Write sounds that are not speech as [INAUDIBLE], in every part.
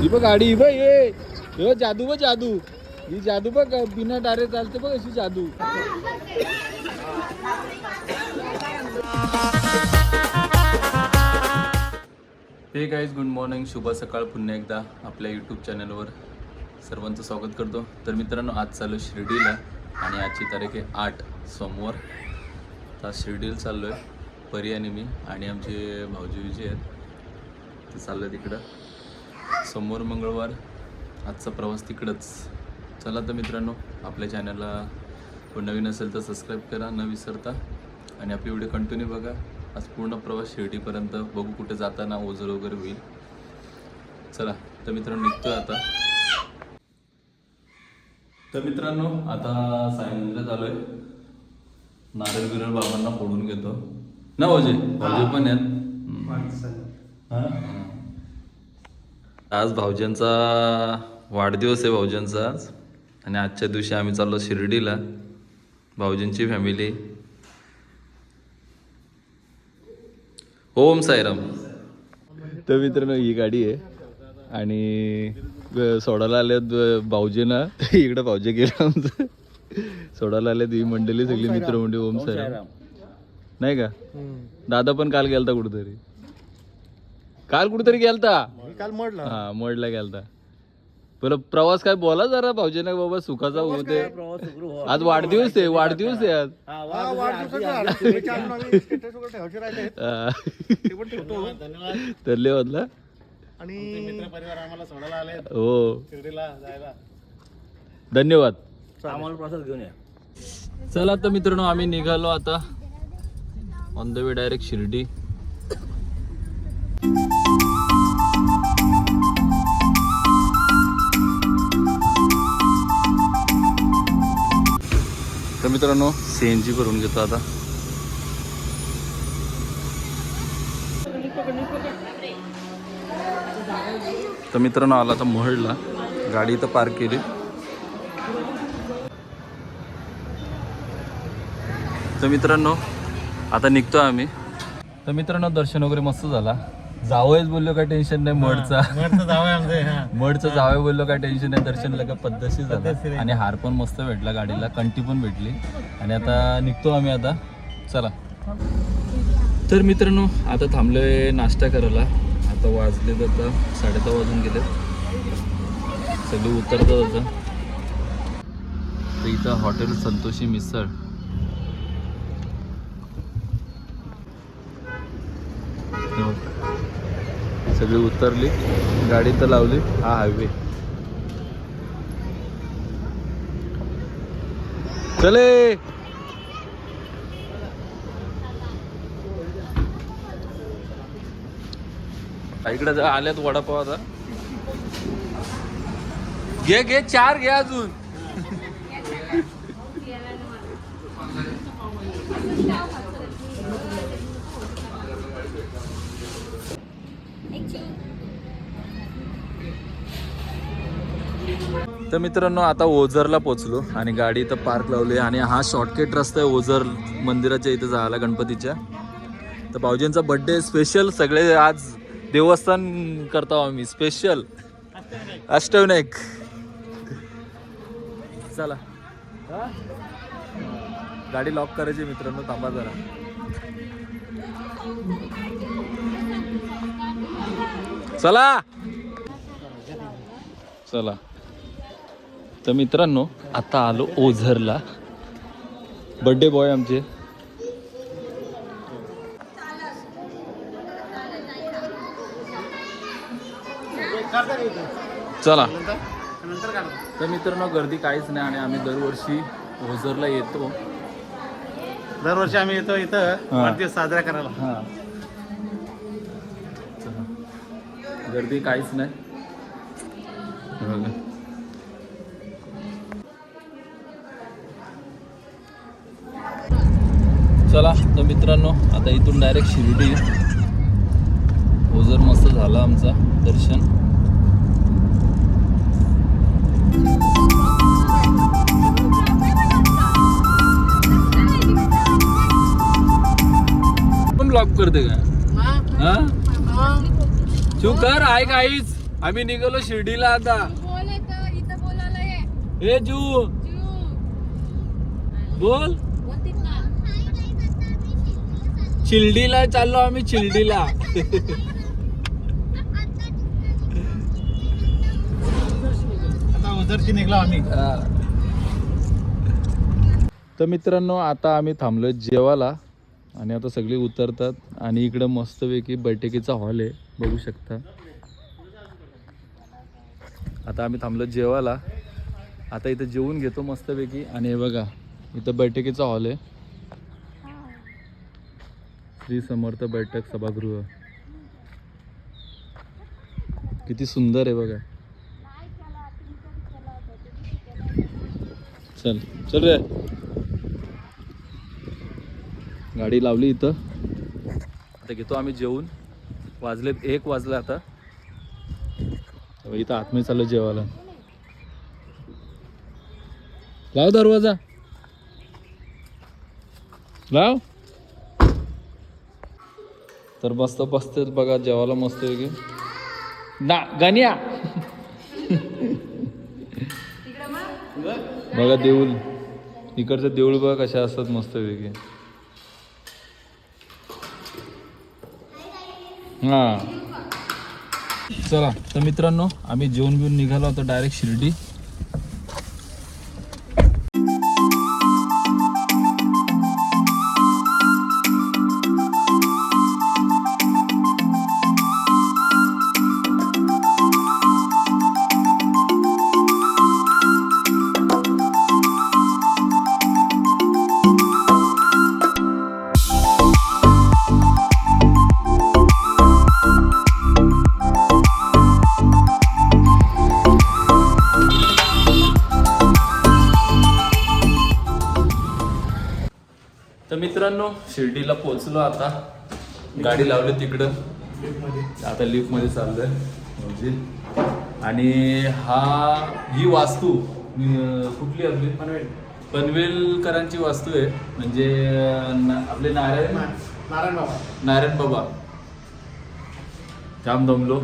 ही बघ गाडी ही बघ ये हे जादू बघ जादू. ही जादू बघ बिना डारे चालते बघ अशी जादू. हे गाईज गुड मॉर्निंग शुभ सकाळ पुन्हा एकदा आपल्या यूट्यूब चॅनलवर सर्वांचं स्वागत करतो. तर मित्रांनो आज चालू शिर्डीला आणि आजची तारीख आहे आठ सोमवार. तर आज शिर्डीला चाललो आहे परी आणि मी आणि आमचे भाऊजी विजय आहेत. ते चाललं आहे तिकडं सोमवार मंगळवार. आजचा प्रवास तिकडंच. चला तर मित्रांनो आपल्या चॅनलला कोण नवीन असेल तर सबस्क्राईब करा न विसरता. आणि आपली व्हिडिओ कंटिन्यू बघा. आज पूर्ण प्रवास शिर्डीपर्यंत बघू कुठे जाताना ओझर वगैरे होईल. चला तर मित्रांनो निघतोय आता. तर मित्रांनो आता सायंकाळला चालू आहे नारळ बिरळ बाबांना फोडून घेतो. ना भाऊजी भाऊजी पण आहेत? आज भाऊजींचा वाढदिवस आहे भाऊजींचा आज. आणि आजच्या दिवशी आम्ही चाललो शिर्डीला. भाऊजींची फॅमिली ओम साईराम. तर मित्रांनो ही गाडी आहे. आणि सोडायला आले भाऊजीना. [LAUGHS] इकडे भाऊजी गेलं आमचं. सोडायला आले ही मंडळी सगळी मित्र मंडळी ओम साईराम. नाही का? दादा पण काल गेलता कुठेतरी. काल कुठेतरी गेलता? काल मोडला. हा मडला गेलता. बरं प्रवास काय बोला जरा भाऊजीना बाबा सुखाचा होते आज वाढदिवस आहे वाढदिवस आहे आज. हा, वाढदिवसाचं झालं. शुभेच्छा आणून आम्ही status वगैरे ठेवायचे राहिले. हा. ते पण ठेवतो. धन्यवादला. आणि परिवार आम्हाला सोडायला आले हो. शिर्डीला जायला. धन्यवाद. आम्हाला प्रसाद घेऊन या. चला तर मित्रांनो आम्ही निघालो आता on the way direct Shirdi. तर मित्रांनो जी भरून घेतो आता. तर मित्रांनो आला तर महडला गाडी इथं पार्क केली. तर मित्रांनो आता निघतो आम्ही. तर मित्रांनो दर्शन वगैरे मस्त झाला. जावंच बोललो काय टेन्शन नाही मडचा. हा. मडचं जावं बोललो काय टेन्शन नाही दर्शनला काय पद्धतशीर झाला. आणि हार पण मस्त भेटला गाडीला कंटी पण भेटली. आणि आता निघतो आम्ही आता. चला. तर मित्रांनो आता थांबलोय नाश्ता करायला. आता वाजले आता साडे दहा वाजून गेले सगळे उतरतात आता. तर इथं हॉटेल संतोषी मिसळ. हे. सगळी उतरली. गाडी तर लावली. हा हायवे चले! इकडे जा- आल्यात वडापाव आता. घे घे. चार घे अजून. [LAUGHS] [LAUGHS] तर मित्रांनो आता ओझरला पोचलो आणि गाडी इथं पार्क लावली आणि हा शॉर्टकट रस्ता आहे ओझर मंदिराच्या इथं जायला गणपतीच्या. तर भाऊजींचा बड्डे स्पेशल सगळे आज देवस्थान करतो आम्ही स्पेशल अष्टविनायक. चला. गाडी लॉक करायची मित्रांनो थांबा जरा. चला. चला. तर मित्रांनो आता आलो ओझरला. बर्थडे बॉय आमचे. चला. तर मित्रांनो गर्दी काहीच नाही आणि आम्ही दरवर्षी ओझरला येतो. दरवर्षी आम्ही येतो इथं. वाढदिवस साजरा करायला. हा. गर्दी काहीच नाही हे बघा. चला तर मित्रांनो आता इथून डायरेक्ट शिर्डी. ओझर मस्त झाला आमचा दर्शन. पण ब्लॉक करते का? हा? तू कर आहे काहीच आम्ही निघालो शिर्डीला आता. बोल. ए जू. बोल बोलतीत ना. शिर्डीला चाललो आम्ही आता निघलो आम्ही. तर मित्रांनो आता आम्ही थांबलो जेवायला आणि आता सगळे उतरतात आणि इकडं मस्तपैकी बैठकीचा हॉल आहे बघू शकता. आता आम्ही थांबलो जेवायला. आता इथं जेवून घेतो मस्तपैकी आणि हे बघा इथं बैठकीचा हॉल आहे. श्री समर्थ बैठक सभागृह. किती सुंदर आहे बघा. चल चल रे. गाडी लावली इथं. आता घेतो आम्ही जेवून. वाजलेत एक वाजला आता. इथं आतमध्ये चालू जेवायला. लाव दरवाजा. लाव. तर मस्त बसतेच बघा जेवायला मस्त की. ना गण्या. बघा देऊळ. इकडचं देऊळ बघा कशा असतात मस्त वेगळे हा. चला तर मित्रांनो आम्ही जेवण बिवून निघालो होतो डायरेक्ट शिर्डी. मित्रांनो शिर्डीला पोहोचलो आता. गाडी लावली तिकडं. आता लिफ्टमध्ये चाललोय. आणि हा ही वास्तू कुठली आपली? पनवेल. पनवेलकरांची वास्तू आहे. म्हणजे ना- आपले नारायण? नारायण बाबा. नारायण बाबा. जाम दमलो.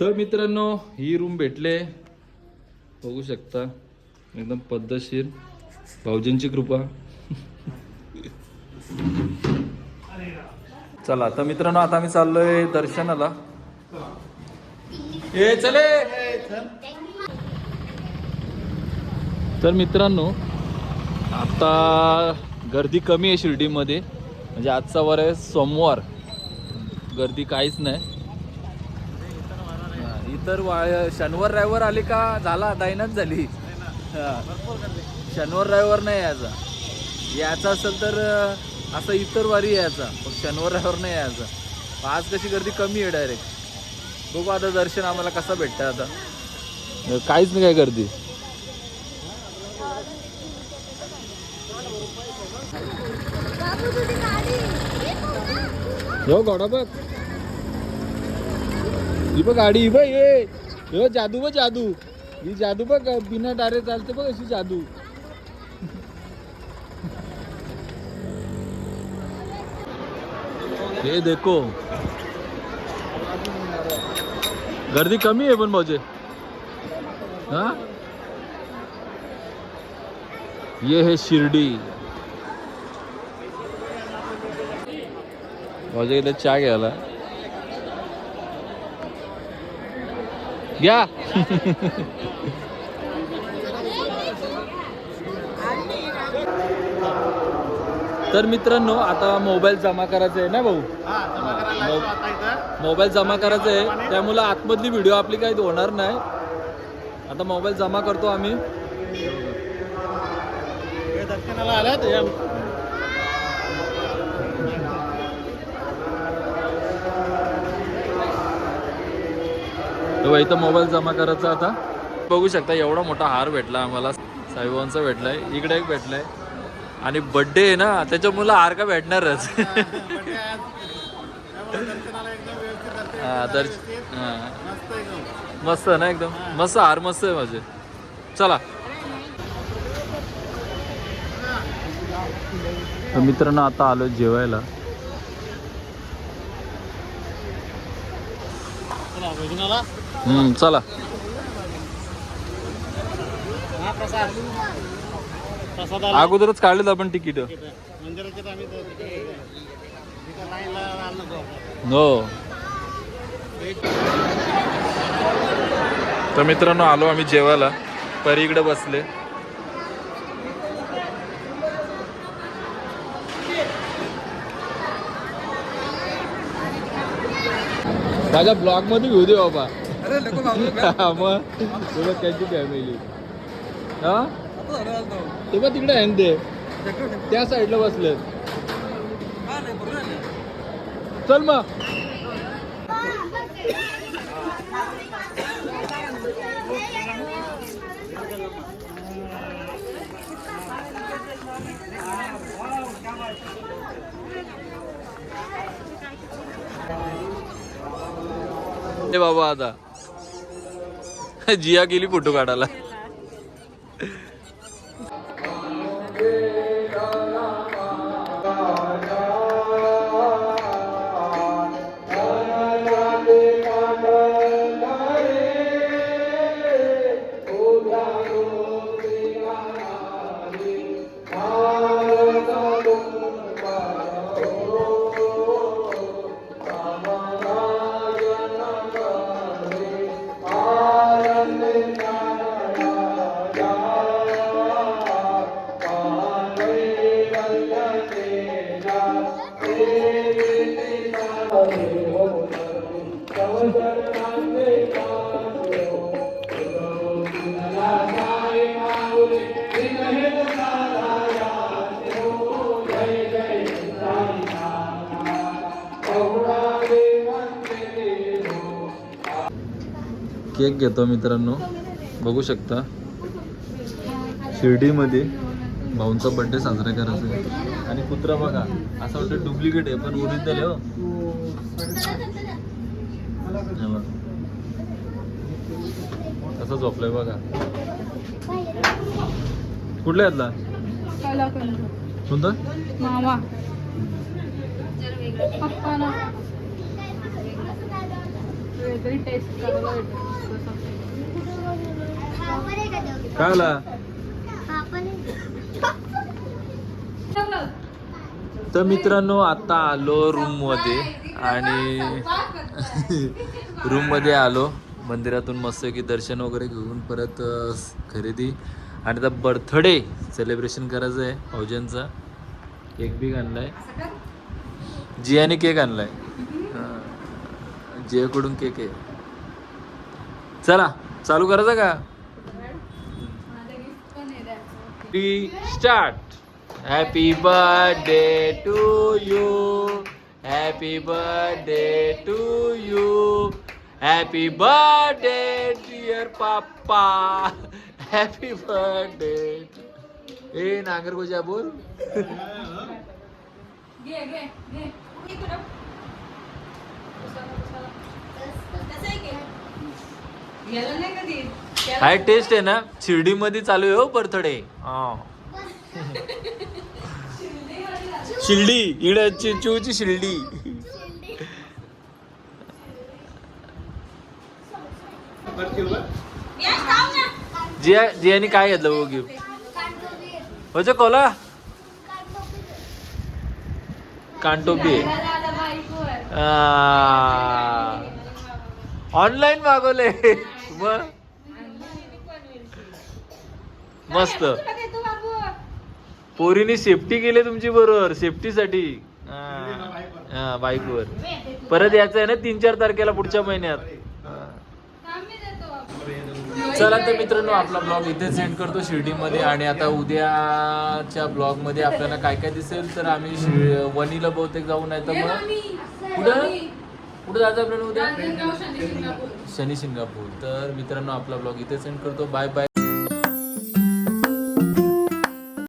तर मित्रांनो ही रूम भेटले. बघू शकता. एकदम पद्धतशीर. भाऊजींची कृपा. चला तर मित्रांनो आता आम्ही चाललोय दर्शनाला. ए चले तर मित्रांनो आता गर्दी कमी आहे शिर्डीमध्ये. म्हणजे आजचा वार आहे सोमवार. गर्दी काहीच नाही. इतर वा शनिवार रविवार आले का? झाला दायनाच झाली. शनिवार रविवार नाही यायचा यायचा असेल तर असं इतर वारी यायचा. पण शनिवार रविवार नाही यायचा. आज कशी गर्दी कमी आहे डायरेक्ट बघू आता दर्शन आम्हाला कसं भेटतं आता. काहीच नाही काय गर्दी. हो घोडा बघ. ही बघ गाडी ही बघ ये हो जादू बघ जादू. ही जादू बघ बिना डायरेक्ट चालते बघ अशी जादू. हे देखो। गर्दी कमी आहे पण भाऊजे हा? ये है शिर्डी। भाऊजे इथे चहा घ्यायला घ्या [LAUGHS] तर मित्रांनो आता मोबाईल जमा करायचा आहे ना भाऊ? मोबाईल जमा करायचा आहे. त्यामुळे आतमधली व्हिडिओ आपली काही होणार नाही. आता मोबाईल जमा करतो आम्ही. दर्शनाला इथं मोबाईल जमा करायचा आता. बघू शकता एवढा मोठा हार भेटला आम्हाला. साईबाबांचा भेटलाय. इकडे एक भेटलाय. आणि बड्डे आहे ना त्याच्यामुळं हार का भेटणारच. हा. हा. मस्त ना एकदम? मस्त हार मस्त आहे माझे. चला. तर मित्रांनो आता आलो जेवायला. चला, भोजनाला हम्म, चला हा प्रसाद अगोदरच काढलेत आपण तिकीट. आम्ही. हो. तर मित्रांनो आलो आम्ही जेवायला. परी इकडे बसले. माझ्या ब्लॉगमध्ये घेऊ दे बाबा [LAUGHS] हा, मग तुला त्याची फॅमिली हा? ते बघ तिकडे आहे ना ते? त्या साईडला बसले चल मग. बाबा आता. जिया गेली फोटो काढायला. केक घेतो मित्रांनो. बघू शकता. शिर्डीमध्ये भाऊंचा बर्थडे साजरा करायचा आहे. आणि कुत्रा बघा असं वाटतं डुप्लिकेट आहे पण ओरिजिनल आहे हो. कसं झोपलंय बघा. कुठल्या यातला कोणता? वेगळी टेस्ट करायला भेटेल काय आला? तर मित्रांनो आता आलो रूममध्ये आणि [LAUGHS] रूममध्ये आलो. मंदिरातून मस्त की दर्शन वगैरे घेऊन परत खरेदी. आणि आता बर्थडे सेलिब्रेशन करायचं आहे फौजनचा केक बी आणलाय. जियाने केक आणलाय. जियाकडून केक आहे. चला चालू करायचं का? Start happy birthday to you happy birthday to you happy birthday dear papa happy birthday ए नागरगोजा बोल. [LAUGHS] घे घे घे. गेलं नाही कधी. हाय टेस्ट आहे ना? शिर्डीमध्ये चालू आहे हो बर्थडे शिर्डी इकडे चिंचूची शिर्डी. जिया जियाने काय घेतलं हो गिफ्ट म्हणजे कोला? कांटोपी ऑनलाईन मागवले मग मस्त. पोरीने सेफ्टी केली तुमची बरोबर सेफ्टीसाठी हा. बाईकवर परत यायचं आहे ना तीन चार तारखेला पुढच्या महिन्यात. चला तर मित्रांनो आपला ब्लॉग इथे सेंड करतो शिर्डीमध्ये. आणि आता उद्याच्या ब्लॉगमध्ये आपल्याला काय काय दिसेल? तर आम्ही शि- वणीला बहुतेक जाऊ नाही तर मग कुठं? कुठं जायचं आपल्याला उद्या? शनी शिंगापूर तर मित्रांनो आपला ब्लॉग इथे सेंड करतो. Bye bye